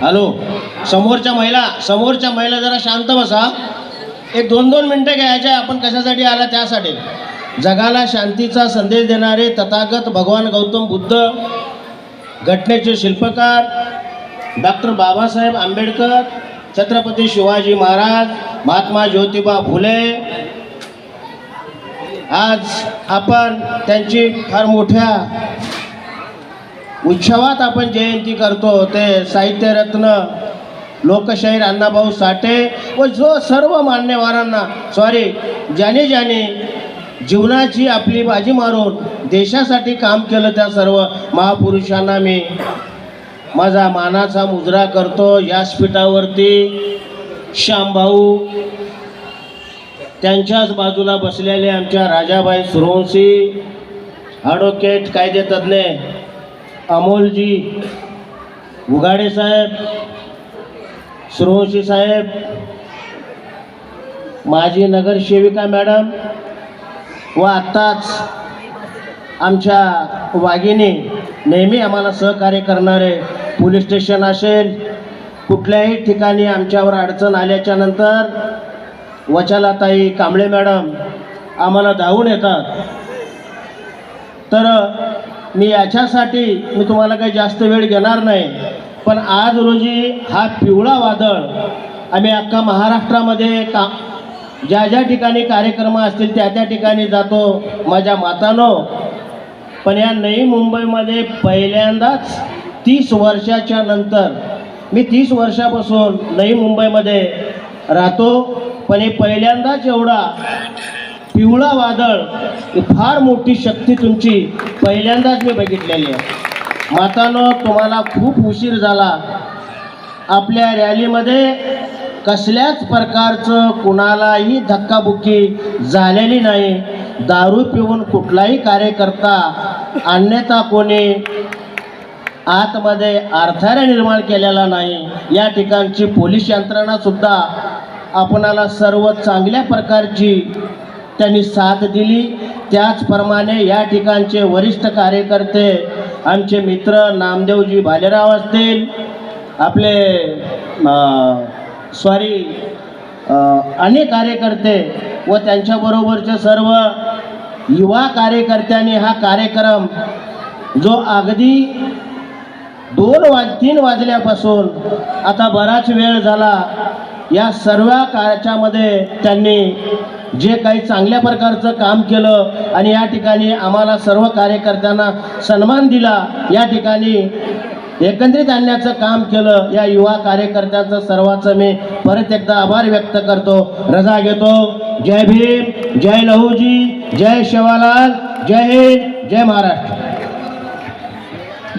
Hello समोरच्या महिला समोरच्या महिला जरा शांत बसा. एक दोन दोन मिनटं घ्यायचे आपण कशासाठी आला त्यासाठी. जगाला शांतीचा संदेश देणारे तथागत भगवान गौतम बुद्ध घटनेचे शिल्पकार डॉक्टर बाबासाहेब आंबेडकर छत्रपती शिवाजी महाराज महात्मा ज्योतिबा फुले. आज आपण त्यांची फार मोठ्या उत्सवात आपण जयंती करतो ते साहित्यरत्न लोकशाहीर अण्णाभाऊ साठे व जो सर्व मान्यवरांना सॉरी ज्याने ज्याने जीवनाची आपली बाजी मारून देशासाठी काम केलं त्या सर्व महापुरुषांना मी माझा मानाचा मुजरा करतो. व्यासपीठावरती श्यामभाऊ त्यांच्याच बाजूला बसलेले आमच्या राजाबाई सुरवंशी ॲडव्होकेट कायदेतज्ञ अमोलजी उघाडे साहेब सुरवंशी साहेब माजी नगरसेविका मॅडम व आत्ताच आमच्या वाघिणी नेहमी आम्हाला सहकार्य करणारे पोलीस स्टेशन असेल कुठल्याही ठिकाणी आमच्यावर अडचण आल्याच्यानंतर वचालाताई कांबळे मॅडम आम्हाला धावून येतात. तर मी याच्यासाठी मी तुम्हाला काही जास्त वेळ घेणार नाही. पण आज रोजी हा पिवळा वादळ आम्ही अख्खा महाराष्ट्रामध्ये का ज्या ज्या ठिकाणी कार्यक्रम असतील त्या त्या ठिकाणी जातो माझ्या मातानो. पण या नवी मुंबईमध्ये पहिल्यांदाच तीस वर्षाच्या नंतर मी तीस वर्षापासून नवी मुंबईमध्ये राहतो. पण हे पहिल्यांदाच एवढा पिवळा वादळ ही फार मोठी शक्ती तुमची. पहिल्यांदाच मी बघितलेली आहे. मातानो तुम्हाला खूप उशीर झाला. आपल्या रॅलीमध्ये कसल्याच प्रकारचं कुणालाही धक्काबुक्की झालेली नाही. दारू पिऊन कुठलाही कार्यकर्ता अन्यथा कोणी आतमध्ये अडथळा निर्माण केलेला नाही. या ठिकाणची पोलीस यंत्रणा सुद्धा आपणाला सर्व चांगल्या प्रकारची त्यांनी साथ दिली. त्याचप्रमाणे या ठिकाणचे वरिष्ठ कार्यकर्ते आमचे मित्र नामदेवजी भालेराव असतील आपले सॉरी अनेक कार्यकर्ते व त्यांच्याबरोबरचे सर्व युवा कार्यकर्त्यांनी हा कार्यक्रम जो अगदी दोन वाज तीन वाजल्यापासून आता बराच वेळ झाला या सर्व कार्याच्यामध्ये त्यांनी जे काही चांगल्या प्रकारचं काम केलं आणि या ठिकाणी आम्हाला सर्व कार्यकर्त्यांना सन्मान दिला या ठिकाणी एकंदरीत आणण्याचं काम केलं या युवा कार्यकर्त्यांचं सर्वांचं मी परत एकदा आभार व्यक्त करतो. रजा घेतो. जय भीम जय लहूजी जय शिवालाल जय हिंद जय महाराष्ट्र.